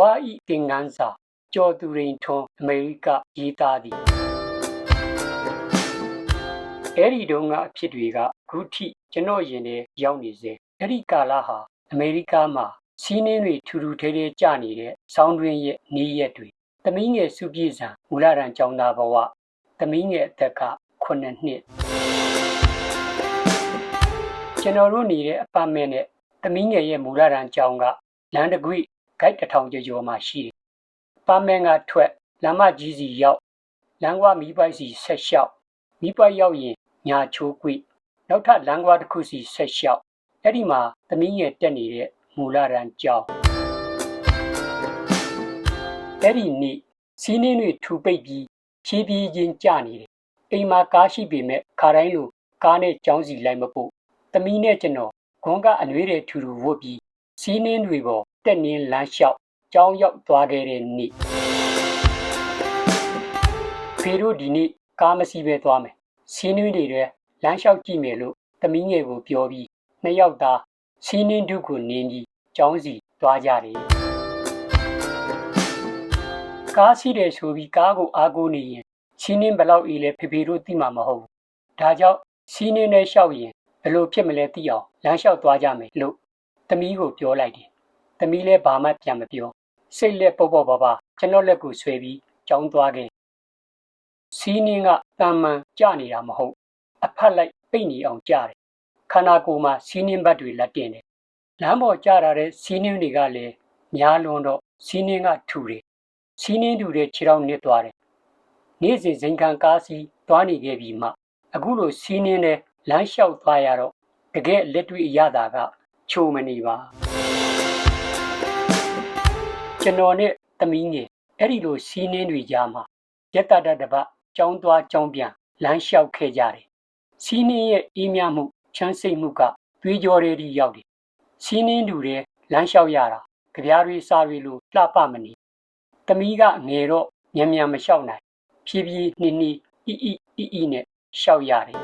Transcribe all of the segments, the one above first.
ဝဤသင်္ကန်းစာကျော်သူရိန်ထွန်းအမေရိကရေးသားသည်အဲ့ဒီတုန်းကအဖြစ်တွေကခုထိကျွန်တော်ရင်ထဲရောက်နေစေအဲ့ဒီကာလဟာအမေရိကမှာစီးနှင်းတွေထူထူထဲထဲကျနေတဲ့ဆောင်းတွင်းရဲ့နေရက်တွေသမီးငယ်စုပြည့်စံမူလရန်ကျောင်းသားဘဝသမီးငယ်အသက်က9နှစ်ကျွန်တော်တို့နေတဲ့အပတ်မဲ့နဲ့သမီးငယ်ရဲ့မူလရန်ကျောင်းကလမ်းတကွိ ဂိုက်တစ်ထောင်ကျော်ကျော်မှရှိတယ်။ပါမန်ကထွက်လမ်းမကြီးစီရောက်လမ်းကွာမီးပိုက်စီဆက်လျှောက်မီးပိုက်ရောက်ရင်ညာချိုးကွိနောက်ထပ်လမ်းကွာတစ်ခုစီဆက်လျှောက်အဲ့ဒီမှာသမီးငယ်တက်နေတဲ့မူလရန်ကျောင်းအဲ့ဒီနေ့စီးနှင်းတွေထူပိတ်ပြီးဖြည်းဖြည်းချင်းကျနေတယ်အိမ်မှာကားရှိပေမဲ့ခါတိုင်းလိုကားနဲ့ကျောင်းစီလိုက်မပို့သမီးနဲ့ကျွန်တော်ဂွန်ကအနွေးတွေထူထူဝတ်ပြီးစီးနှင်းတွေပေါ် တက်နင်းလမ်းလျှောက်ကျောင်းရောက်သွားခဲ့တဲ့နေ့ဖေတို့ဒီနေ့ကားမစီးပဲသွားမယ်စီးနှင်းတွေထဲလမ်းလျှောက်ကြည့်မယ်လို့သမီးငယ်ကိုပြောပြီးနှစ်ယောက်သားစီးနှင်းဒုကိုနင်းပြီးကျောင်းစီသွားကြတယ်ကားစီးတယ်ဆိုပြီးကားကိုအားကိုးနေရင်စီးနှင်းဘလောက်အေးလဲဖေဖေတို့သိမှာမဟုတ်ဘူးဒါကြောင့်စီးနှင်းနဲ့လျှောက်ရင်ဘယ်လိုဖြစ်မလဲသိအောင်လမ်းလျှောက်သွားကြမယ်လို့သမီးကိုပြောလိုက်တယ်။ သမီးလည်းဘာမှပြန်မပြော။စိတ်လက်ပေါ့ပေါ့ပါပါကျွန်တော်လက်ကိုဆွဲပြီးကြောင်းသွားခဲ့။စီးနှင်းကတန်မှန်ကြနေတာမဟုတ်။အဖက်လိုက်ပိတ်နေအောင်ကြတယ်။ခန္ဓာကိုယ်မှာစီးနှင်းဘတ်တွေလက်တင်တယ်။လမ်းပေါ်ကြတာတဲ့စီးနှင်းတွေကလည်းများလွန်းတော့စီးနှင်းကထူတယ်။စီးနှင်းထူတဲ့ခြေထောက်နစ်သွားတယ်။နေ့စဉ်ဇင်ခံကားစီးသွားနေခဲ့ပြီးမှအခုလိုစီးနှင်းနဲ့လမ်းလျှောက်သွားရတော့တကယ်လက်တွေ့အရသာကချိုမနေပါ ကျွန်တော်နဲ့သမီးငယ်အဲ့ဒီလိုစီးနှင်းတွေကြားမှာရက်တတတပတ်ကြောင်းသွားကြောင်းပြန်လမ်းလျှောက်ခဲ့ကြတယ်စီးနှင်းရဲ့အေးမြမှုချမ်းစိတ်မှုကတွေးကြောတွေထိရောက်တယ်စီးနှင်းတူတဲ့လမ်းလျှောက်ရတာကြပြားတွေစားတွေလိုလှပမနေသမီးကငယ်တော့မြန်မြန်မလျှောက်နိုင်ဖြည်းဖြည်းနှင်းနှီးအီအီအီအီနဲ့လျှောက်ရတယ်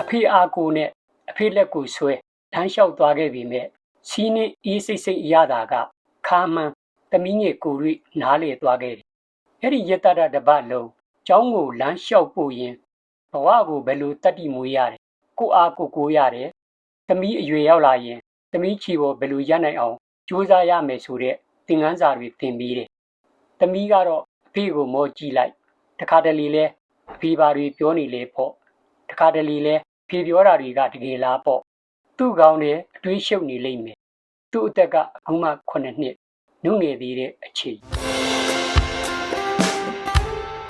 အဖေအားကိုနဲ့အဖေလက်ကိုဆွဲလမ်းလျှောက်သွားခဲ့ပြီမဲ့ စီးနှင်းအေးစိတ်စိတ်ရတာကခါမှန်သမီးငယ်ကိုရိနားလေသွားခဲ့တယ်။အဲ့ဒီရတရတပတ်လုံးကျောင်းကိုလမ်းလျှောက်ပို့ရင်ဘဝကိုဘယ်လိုတတ်တည်မွေးရတယ်။ကိုအားကိုကိုရတယ်။သမီးအရွယ်ရောက်လာရင်သမီးချီပေါ်ဘယ်လိုရနိုင်အောင်ကြိုးစားရမယ်ဆိုတဲ့သင်ခန်းစာတွေသင်ပေးတယ်။သမီးကတော့အဖေကိုမောကြည့်လိုက်။တခါတလေလဲအဖေဘာတွေပြောနေလဲပေါ့။တခါတလေလဲဖြေပြောတာတွေကတကယ်လားပေါ့သူ့ကောင်းတဲ့အတွေးရှုပ်နေလိမ့်မယ် သူ့အသက်ကအခုမှ9နှစ်နုငယ်သေးတဲ့အချိန်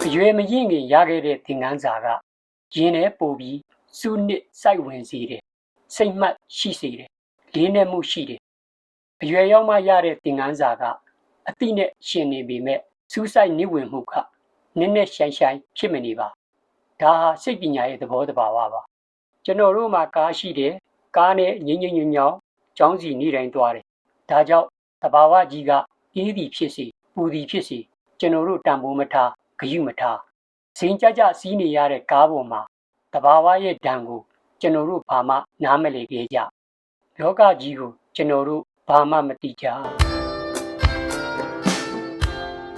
အရွယ်မရင်ခင်ရခဲ့တဲ့သင်ခန်းစာကရင်းနဲ့ပို့ပြီးစူးနစ်စိုက်ဝင်စေတယ်စိတ်မှတ်ရှိစေတယ်လေးနက်မှုရှိတယ်အရွယ်ရောက်မှရတဲ့သင်ခန်းစာကအတိနဲ့ရှင်နေပေမဲ့စူးစိုက်နေဝင်မှုကနည်းနည်းရှိုင်းရှိုင်းဖြစ်မနေပါဒါဟာစိတ်ပညာရဲ့သဘောတဘာဝပါကျွန်တော်တို့မှာကားရှိတယ်ကားနဲ့ငင်းငင်းညွညောင်း ကျောင်းစီနေတိုင်းသွားတယ်ဒါကြောင့်တဘာဝကြီးကအေးသည်ဖြစ်စေပူသည်ဖြစ်စေကျွန်တော်တို့တန်ဖိုးမထားဂယုမထားစင်ကြကြစီးနေရတဲ့ကားပေါ်မှာတဘာဝရဲ့ဓာန်ကို ကျွန်တော်တို့ဘာမှနားမလည်ခဲ့ကြလောကကြီးကို ကျွန်တော်တို့ဘာမှမသိကြ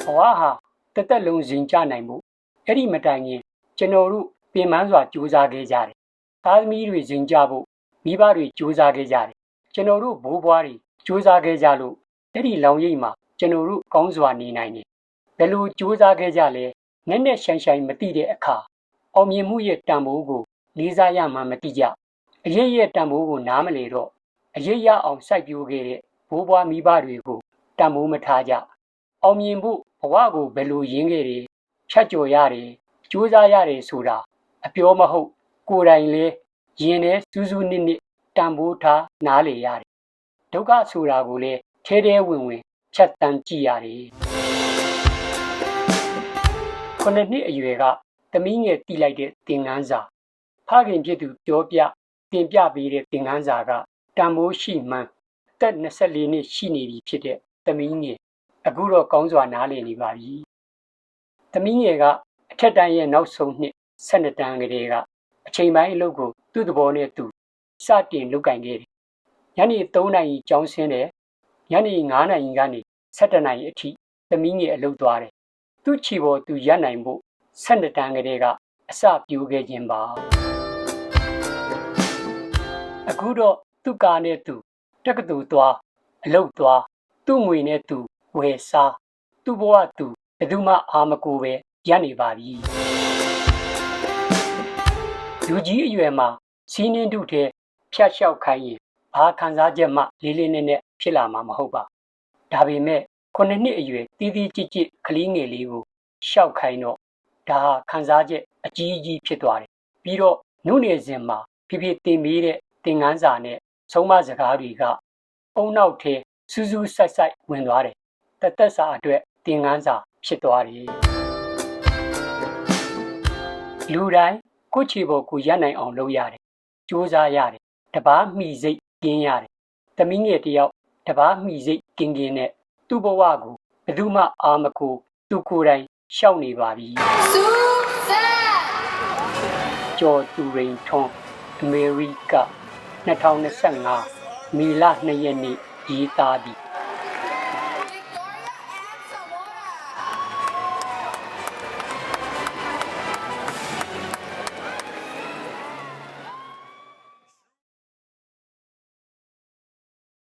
ဘဝဟာတသက်လုံးစဉ်ကြနိုင်မှုအဲ့ဒီမတိုင်ခင်ကျွန်တော်တို့ပြင်ပန်းစွာကြိုးစားခဲ့ကြတယ်သားသမီးတွေဇင်ကြဖို့မိဘတွေစူးစမ်းခဲ့ကြတယ် ကျွန်တော်တို့ဘိုးဘွားတွေစူးစမ်းခဲ့ကြလို့အဲ့ဒီလောင်ရိပ်မှာကျွန်တော်တို့ကောင်းစွာနေနိုင်တယ်ဘယ်လိုစူးစမ်းခဲ့ကြလဲနက်နက်ရှိုင်ရှိုင်မသိတဲ့အခါအောင်မြင်မှုရဲ့တန်ဖိုးကိုလေးစားရမှမသိကြအရေးရဲ့တန်ဖိုးကိုနားမလည်တော့အရေးရအောင်စိုက်ပျိုးခဲ့တဲ့ဘိုးဘွားမိဘတွေကိုတန်ဖိုးမထားကြအောင်မြင်ဖို့ဘဝကိုဘယ်လိုရင်းခဲ့တယ်ဖြတ်ကျော်ရတယ်စူးစမ်းရတယ်ဆိုတာအပြောမဟုတ်ကိုယ်တိုင်လဲရင်ထဲစူးစူးနစ်နစ် တန်ဖိုးထားနားလေရတယ်ဒုက္ခဆိုတာကိုလည်းထဲထဲဝင်ဝင်ဖြတ်တန်းကြည့်ရတယ်ခုနှစ်နှစ်အရွယ်ကသမီးငယ်တီးလိုက်တဲ့သင်ခန်းစာဖခင်ဖြစ်သူပြောပြတင်ပြပေးတဲ့သင်ခန်းစာကတန်ဖိုးရှိမှန်းသက်24နှစ်ရှိနေပြီဖြစ်တဲ့သမီးငယ်အခုတော့ကောင်းစွာနားလည်နေပါပြီသမီးငယ်ကအထက်တန်းရဲ့နောက်ဆုံးနှစ်12တန်းကလေးကအချိန်ပိုင်းအလုပ်ကိုသူ့သဘောနဲ့သူ စတင်လုပ်ကင်ခဲ့တယ်။ညနေ3နာရီကျောင်းဆင်းတယ်ညနေ9နာရီကနေ7နာရီအထိသမီးငယ်အလုပ်သွားတယ်သူ့ချီပေါ်သူရပ်နိုင်ဖို့12တန်းကလေးကအစပြိုးခဲ့ခြင်းပါအခုတော့သူ့ကားနဲ့သူတက္ကသိုလ်သွားအလုပ်သွားသူ့ငွေနဲ့သူဝယ်စားသူ့ဘဝသူဘယ်သူမှအာမကိုပဲရပ်နေပါပြီလူကြီးအရွယ်မှာစီးနှင်းတုထဲ ဖြတ်လျှောက်ခိုင်းရင်ဘာခံစားချက်မှလေးလေးနက်နက်ဖြစ်လာမှာမဟုတ်ပါဒါပေမဲ့ခုနှစ်နှစ်အရွယ်တီးတီးကြစ်ကြစ်ကလေးငယ်လေးကိုရှောက်ခိုင်းတော့ဒါဟာခံစားချက်အကြီးအကြီးဖြစ်သွားတယ်ပြီးတော့နုနယ်စင်မှာဖြည်းဖြည်းတင်ပေးတဲ့သင်ခန်းစာနဲ့ဆုံးမစကားတွေကအုံနောက်ထဲစူးစူးဆိုက်ဆိုက်ဝင်သွားတယ်တသက်စာအတွက်သင်ခန်းစာဖြစ်သွားတယ်လူတိုင်းကိုယ့်ခြေပေါ်ကိုရပ်နိုင်အောင်လုပ်ရတယ်စူးစမ်းရတယ် တပားမှီစိတ်ကင်းရတယ်။သမီးငယ်တယောက်တပားမှီစိတ်ကင်းကင်းနဲ့သူ့ဘဝကိုဘယ်သူမှအာမကိုသူကိုယ်တိုင်ရှောက်နေပါပြီ။စူဖက်ကျော်သူရိန်ထွန်းအမေရိက2025မေလ2ရက်နေ့ရေးသားပြီး